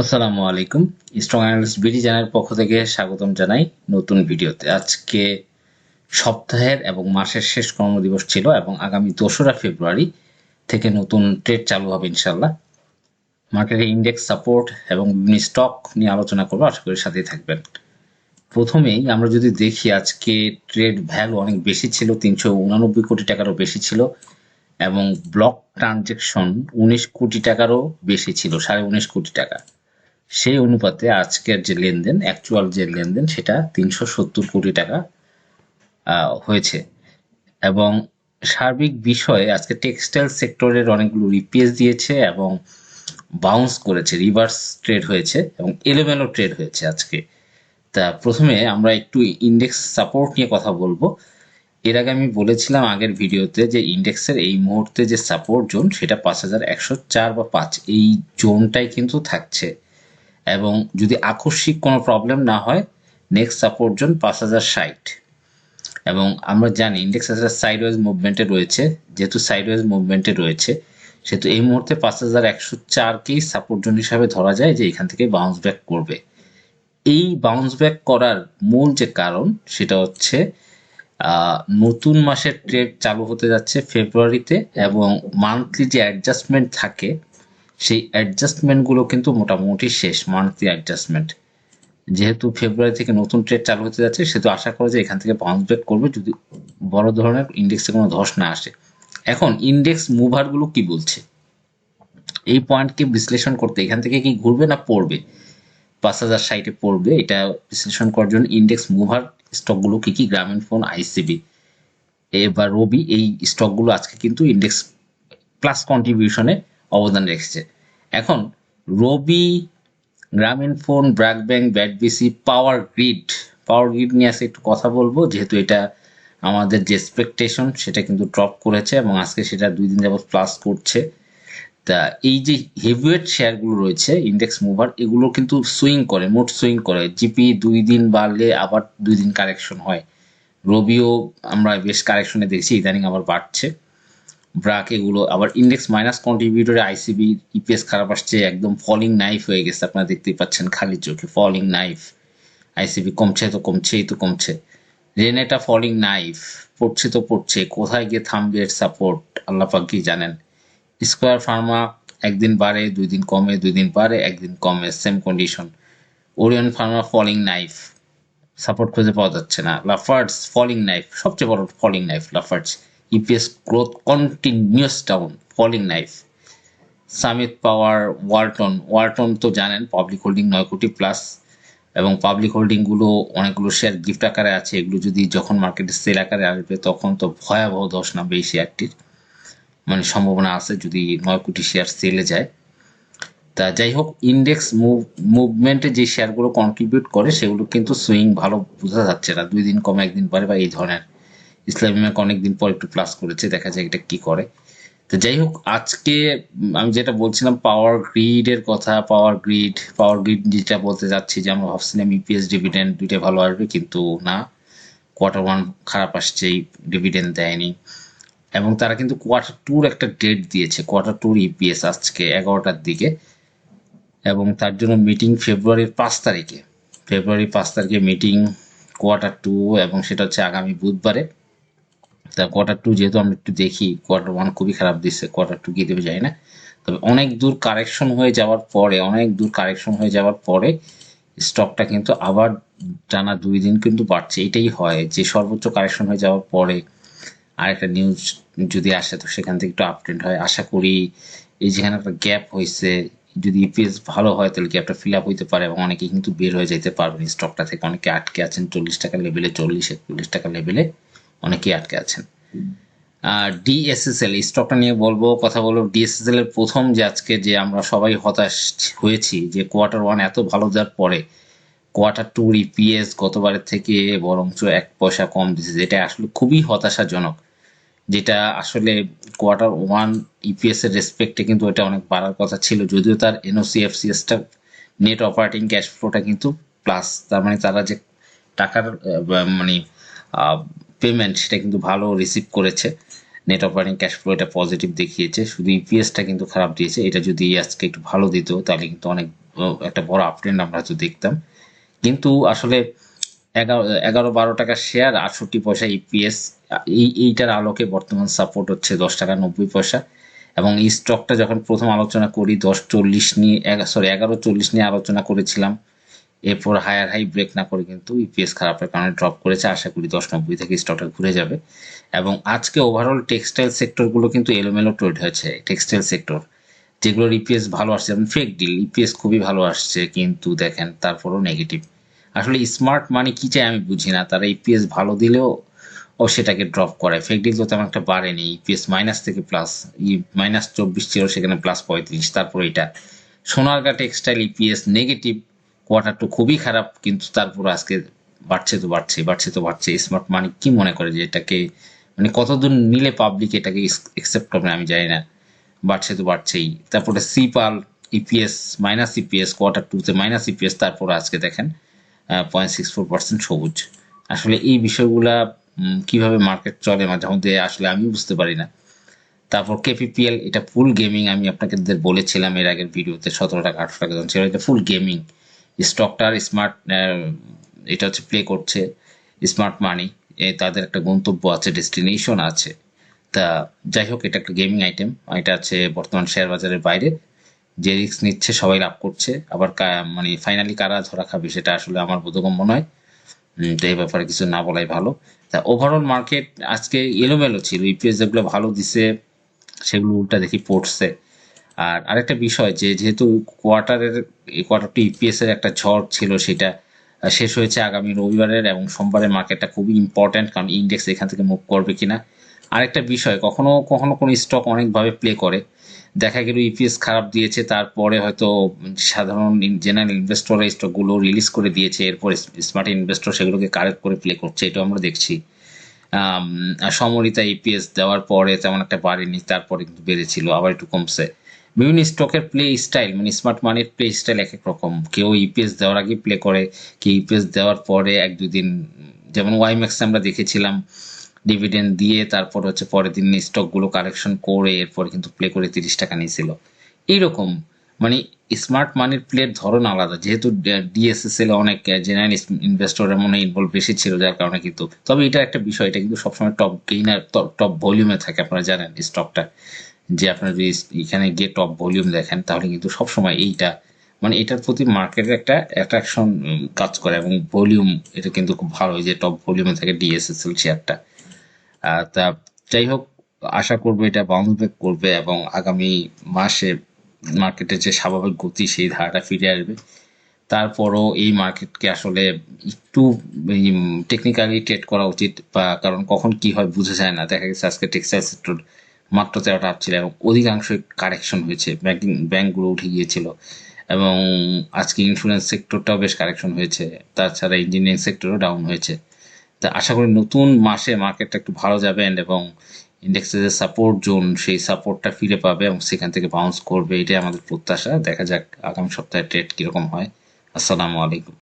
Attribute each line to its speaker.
Speaker 1: আসসালামু আলাইকুম। Strong analyst BD চ্যানেলের পক্ষ থেকে স্বাগতম জানাই নতুন ভিডিওতে। আজকে সপ্তাহের এবং মাসের শেষ কর্মদিবস ছিল এবং আগামী দোসরা ফেব্রুয়ারি থেকে নতুন ট্রেড চালু হবে ইনশাল্লাহ মার্কেটে ইন্ডেক্স সাপোর্ট এবং বিভিন্ন স্টক নিয়ে আলোচনা করব, আশা করি সাথেই থাকবেন। প্রথমেই আমরা যদি দেখি আজকে ট্রেড ভ্যালু অনেক বেশি ছিল, তিনশো উনানব্বই কোটি টাকারও বেশি ছিল এবং ব্লক ট্রানজেকশন উনিশ কোটি টাকারও বেশি ছিল, সাড়ে উনিশ কোটি টাকা। সেই অনুপাতে আজকের যে লেনদেন অ্যাকচুয়াল যে লেনদেন, সেটা তিনশো সত্তর কোটি টাকা হয়েছে। এবং সার্বিক বিষয়ে আজকে টেক্সটাইল সেক্টরের অনেকগুলো রিপিএস দিয়েছে এবং বাউন্স করেছে রিভার্স ট্রেড হয়েছে এবং এলোমেলো ট্রেড হয়েছে আজকে। তা প্রথমে আমরা একটু ইন্ডেক্স সাপোর্ট নিয়ে কথা বলব। এর আগে আমি বলেছিলাম আগের ভিডিওতে যে ইন্ডেক্সের এই মুহূর্তে যে সাপোর্ট জোন সেটা পাঁচ হাজার একশো চার বা পাঁচ, এই জোনটাই কিন্তু থাকছে। এবং যদি আকস্মিক কোনো প্রবলেম না হয় নেক্সট সাপোর্ট জোন পাঁচ হাজার ষাট। এবং আমরা জানি ইন্ডেক্স একটা সাইডওয়েজ মুভমেন্টে রয়েছে, যেহেতু সাইডওয়েজ মুভমেন্টে রয়েছে, সেহেতু এই মুহূর্তে পাঁচ হাজার একশো চারকেই সাপোর্ট জোন হিসাবে ধরা যায় যে এখান থেকে বাউন্স ব্যাক করবে। এই বাউন্স ব্যাক করার মূল যে কারণ, সেটা হচ্ছে নতুন মাসের ট্রেড চালু হতে যাচ্ছে ফেব্রুয়ারিতে এবং মান্থলি যে অ্যাডজাস্টমেন্ট থাকে সেই অ্যাডজাস্টমেন্টগুলো কিন্তু মোটামুটি শেষ মান্থলি অ্যাডজাস্টমেন্ট যেহেতু ফেব্রুয়ারি থেকে নতুন ট্রেড চালু হতে যাচ্ছে সেহেতু আশা করা যায় এখান থেকে বাউন্স ব্যাক করবে যদি বড় ধরনের ইন্ডেক্সে কোনো ধস না আসে। এখন ইন্ডেক্স মুভারগুলো কি বলছে? এই পয়েন্টকে বিশ্লেষণ করতে এখান থেকে কি ঘুরবে না পড়বে? পাঁচ হাজার সাইটে পড়বে, এটা বিশ্লেষণ করার জন্য ইন্ডেক্স মুভার স্টকগুলো কি কি? গ্রামীণ ফোন আইসিবি এবার রবি এই স্টকগুলো আজকে কিন্তু ইন্ডেক্স প্লাস কন্ট্রিবিউশনে অবদান রেখেছে। এখন, Robi, Grameen phone, BRAC bank, BAT BC, power grid power grid নিয়ে আজকে একটু কথা বলব, যেহেতু এটা আমাদের যে এক্সপেকটেশন সেটা কিন্তু ড্রপ করেছে এবং আজকে সেটা দুই দিন যাবত প্লাস করছে। তা এই যে হেভিওয়েট শেয়ারগুলো রয়েছে ইন্ডেক্স মুভার এগুলো কিন্তু সুইং করে, মোট সুইং করে। জিপি দুই দিন বাড়লে আবার দুই দিন কারেকশন হয়। রবিও আমরা বেশ কারেকশনে দেখছি, ইদানিং আবার বাড়ছে। ব্রাক, এগুলো আবার ইন্ডেক্স মাইনাস কন্ট্রিবিউটরে আইসিবি ইপিএস খারাপ আসছে, একদম ফলিং নাইফ হয়ে গেছে, আপনারা দেখতেই পাচ্ছেন খালি চোখে ফলিং নাইফ আইসিবি কমছে তো কমছেই তো কমছে। রেনেটা ফলিং নাইফ পড়ছে তো পড়ছে, কোথায় গিয়ে থামবে এর সাপোর্ট আল্লাহ পাক কি জানেন? স্কোয়ার ফার্মা একদিন বাড়ে, দুই দিন কমে, দুই দিন বাড়ে, একদিন কমে same condition Orion pharma falling knife support খুঁজে পাওয়া যাচ্ছে না। লাফার্টস ফলিং নাইফ সবচেয়ে বড় falling knife Lafarge EPS growth continuous down falling knife Summit power Walton Walton তো জানেন পাবলিক হোল্ডিং নয় কোটি প্লাস এবং পাবলিক হোল্ডিংগুলো অনেকগুলো শেয়ার গিফট আকারে আছে। এগুলো যদি যখন মার্কেটে সেল আকারে আসবে, তখন তো ভয়াবহ দশ নামবে এই শেয়ারটির মানে সম্ভাবনা আছে যদি নয় কোটি শেয়ার সেলে যায়। তা যাই হোক ইন্ডেক্স মুভ মুভমেন্টে যে শেয়ারগুলো কন্ট্রিবিউট করে, সেগুলো কিন্তু সুইং ভালো বোঝা যাচ্ছে না। দুই দিন কমে, একদিন পরে বা এই ধরনের ইসলামী ব্যাংক অনেকদিন পর একটু প্লাস করেছে, দেখা যায় এটা কি করে। তো যাই হোক, আজকে আমি যেটা বলছিলাম পাওয়ার গ্রিডের কথা পাওয়ার গ্রিড পাওয়ার গ্রিড যেটা বলতে যাচ্ছি যে আমরা ভাবছিলাম ইপিএস ডিভিডেন্ড দুইটা ভালো আসবে, কিন্তু না। কোয়ার্টার ওয়ান খারাপ আসছে, এই ডিভিডেন্ড দেয়নি। এবং তারা কিন্তু কোয়ার্টার টুর একটা ডেট দিয়েছে কোয়ার্টার টুর ইপিএস আজকে এগারোটার দিকে। এবং তার জন্য মিটিং ফেব্রুয়ারির পাঁচ তারিখে। ফেব্রুয়ারি পাঁচ তারিখে মিটিং কোয়ার্টার টু এবং সেটা হচ্ছে আগামী বুধবারে। তা কোয়ার্টার টু যেহেতু আমরা একটু দেখি কোয়ার্টার ওয়ান খুবই খারাপ দিচ্ছে কোয়ার্টার টু কি দেবে যায় না। তবে অনেক দূর কারেকশন হয়ে যাওয়ার পরে, অনেক দূর কারেকশন হয়ে যাওয়ার পরে স্টকটা কিন্তু আবার টানা দুই দিন কিন্তু বাড়ছে। এটাই হয় যে সর্বোচ্চ কারেকশন হয়ে যাওয়ার পরে আরেকটা নিউজ যদি আসে, তো সেখান থেকে একটু আপডেট হয়। আশা করি এই যেখানে একটা গ্যাপ হয়েছে, যদি ইপিএস ভালো হয়, তাহলে গ্যাপটা ফিল আপ হইতে পারে এবং অনেকে কিন্তু বের হয়ে যেতে পারবেন স্টকটা থেকে। অনেকে আটকে আছেন চল্লিশ টাকা লেভেলে চল্লিশ, একচল্লিশ টাকা লেভেলে অনেকেই আটকে আছেন। আর ডিএসএসএল স্টকটা নিয়ে বলব, কথা বলব ডিএসএসএল এর প্রথম যে আজকে যে আমরা সবাই হতাশ হয়েছি, যে কোয়ার্টার ওয়ান এত ভালো যাওয়ার পরে কোয়ার্টার টু ইপিএস গতবারের থেকে বরঞ্চ এক পয়সা কম দিচ্ছে যেটা আসলে খুবই হতাশাজনক, যেটা আসলে কোয়ার্টার ওয়ান ইপিএস এর রেসপেক্টে কিন্তু এটা অনেক বাড়ার কথা ছিল, যদিও তার এনওসি এফসিএসটা নেট অপারেটিং ক্যাশ ফ্লোটা কিন্তু প্লাস তার মানে তারা যে টাকার মানে পেমেন্ট সেটা কিন্তু ভালো রিসিভ করেছে। নেট অপারেটিং ক্যাশ ফ্লো এটা পজিটিভ দেখিয়েছে। শুধু ইপিএসটা কিন্তু খারাপ দিয়েছে। এটা যদি আজকে একটু ভালো দিত, তাহলে কিন্তু অনেক একটা বড় আপট্রেন্ড আমরা হয়তো দেখতাম। কিন্তু আসলে এগারো এগারো বারো টাকা শেয়ার আটষট্টি পয়সা ইপিএস এই, এইটার আলোকে বর্তমান সাপোর্ট হচ্ছে দশ টাকা নব্বই পয়সা। এবং এই স্টকটা যখন প্রথম আলোচনা করি, দশ চল্লিশ নিয়ে সরি এগারো চল্লিশ নিয়ে আলোচনা করেছিলাম এরপর হায়ার হাই ব্রেক না করে কিন্তু ইপিএস খারাপের কারণে ড্রপ করেছে, আশা করি দশ নব্বই থেকে স্টকটা ঘুরে যাবে। এবং আজকে ওভারঅল টেক্সটাইল সেক্টরগুলো কিন্তু এলোমেলো ট্রেড হয়েছে টেক্সটাইল সেক্টর যেগুলোর ইপিএস ভালো আসছে। যেমন ফেক ডিল ইপিএস খুবই ভালো আসছে, কিন্তু দেখেন তারপরও নেগেটিভ আসলে স্মার্ট মানি কি চাই আমি বুঝি না, তারা ইপিএস ভালো দিলেও ও সেটাকে ড্রপ করে। ফেক ডিল তো তেমন একটা বাড়েনি ইপিএস মাইনাস থেকে প্লাস ই মাইনাস চব্বিশ ছিল, সেখানে প্লাস পঁয়ত্রিশ, তারপর এটা। Sonargaon textile EPS negative quarter two খুবই খারাপ, কিন্তু তারপর আজকে বাড়ছে তো বাড়ছে বাড়ছে তো বাড়ছে। স্মার্ট মানি কি মনে করে যে এটাকে মানে কতদূর নিলে পাবলিক এটাকে একসেপ্ট করবে আমি জানি না। বাড়ছে তো বাড়ছেই। তারপরে সিপাল ইপিএস মাইনাস ইপিএস কোয়ার্টার টুতে মাইনাস ইপিএস তারপর আজকে দেখেন পয়েন্ট সিক্স ফোর পার্সেন্ট সবুজ। আসলে এই বিষয়গুলা কীভাবে মার্কেট চলে মাঝে মধ্যে আসলে আমি বুঝতে পারি না। তারপর কেপিপিএল এটা ফুল গেমিং আমি আপনাদের বলেছিলাম এর আগের ভিডিওতে, সতেরো টাকা, আঠারো টাকা ছিল, এটা ফুল গেমিং স্টকটার স্মার্ট এটা হচ্ছে প্লে করছে স্মার্ট মানি তাদের একটা গন্তব্য আছে ডেস্টিনেশন আছে। তা যাই হোক, এটা একটা গেমিং আইটেম এটা আছে বর্তমান শেয়ার বাজারের বাইরে। যে রিস্ক নিচ্ছে, সবাই লাভ করছে। আবার মানে ফাইনালি কারা ধরা খাবে, সেটা আসলে আমার বোধগম্য নয়। তো এই ব্যাপারে কিছু না বলাই ভালো। তা ওভারঅল মার্কেট আজকে এলোমেলো ছিল ইপিএস যেগুলো ভালো দিছে, সেগুলো উল্টা দেখি পড়ছে। আর আরেকটা বিষয়, যে যেহেতু কোয়ার্টারের কোয়ার্টারটি ইপিএস এর একটা ঝড় ছিল, সেটা শেষ হয়েছে আগামী রবিবারের এবং সোমবারের মার্কেটটা খুবই ইম্পর্ট্যান্ট কারণ ইন্ডেক্স এখান থেকে মুভ করবে কিনা। আরেকটা বিষয়, কখনো কখনো কোনো স্টক অনেকভাবে প্লে করে। দেখা গেল ইপিএস খারাপ দিয়েছে, তারপরে হয়তো সাধারণ জেনারেল ইনভেস্টররা স্টকগুলো রিলিজ করে দিয়েছে, এরপর স্মার্ট ইনভেস্টর সেগুলোকে কারেক্ট করে প্লে করছে এটা আমরা দেখছি। সমরিতা ইপিএস দেওয়ার পরে তেমন একটা বাড়েনি, তারপরে কিন্তু বেড়েছিল, আবার একটু কমছে। বিভিন্ন স্টকের প্লে স্টাইল মানে স্মার্ট মানির প্লে স্টাইল এক এক রকম। কেউ ইপিএস দেওয়ার আগে প্লে করে, কেউ ইপিএস দেওয়ার পরে এক দুদিন যেমন ওয়াইম্যাক্স আমরা দেখেছিলাম ডিভিডেন্ড দিয়ে তারপর হচ্ছে পরের দিন স্টকগুলো কালেকশন করে এরপর কিন্তু প্লে করে তিরিশ টাকা নিয়েছিল। এইরকম মানে স্মার্ট মানির প্লের ধরন আলাদা। যেহেতু ডিএসএসএল অনেক জেনারেল ইনভেস্টরের মনে ইনভলভ বেশি ছিল যার কারণে কিন্তু। তবে এটা একটা বিষয়, এটা কিন্তু সবসময় টপ গেইনার টপ ভলিউমে থাকে, আপনারা জানেন স্টকটা যে আপনারা যদি এখানে গিয়ে টপ ভলিউম দেখেন, তাহলে কিন্তু সবসময় এইটা মানে এটার প্রতি মার্কেটের একটা অ্যাট্রাকশন কাজ করে এবং ভলিউম এটা কিন্তু খুব ভালো। যে টপ ভলিউমে থাকে ডিএসএসএল শেয়ারটা তা যাই হোক, আশা করব এটা বাউন্স ব্যাক করবে এবং আগামী মাসে মার্কেটের যে স্বাভাবিক গতি, সেই ধারাটা ফিরে আসবে। তারপরও এই মার্কেটকে আসলে একটু টেকনিক্যালি ট্রেড করা উচিত বা কারণ কখন কি হয় বুঝে যায় না। দেখা গেছে আজকে টেক্সটাইল সেক্টর মাত্র তেরোটা আপ ছিল, এবং অধিকাংশ কারেকশন হয়েছে। ব্যাংকিং, ব্যাংকগুলো উঠে গিয়েছিল, এবং আজকে ইন্স্যুরেন্স সেক্টরটাও বেশ কারেকশন হয়েছে। তাছাড়া ইঞ্জিনিয়ারিং সেক্টরও ডাউন হয়েছে। তা আশা করি নতুন মাসে মার্কেটটা একটু ভালো যাবে, and এবং ইন্ডেক্সের যে সাপোর্ট জোন সেই সাপোর্টটা ফিরে পাবে, এবং সেখান থেকে বাউন্স করবে। এটাই আমাদের প্রত্যাশা। দেখা যাক আগামী সপ্তাহে ট্রেড কীরকম হয়। আসসালামু আলাইকুম।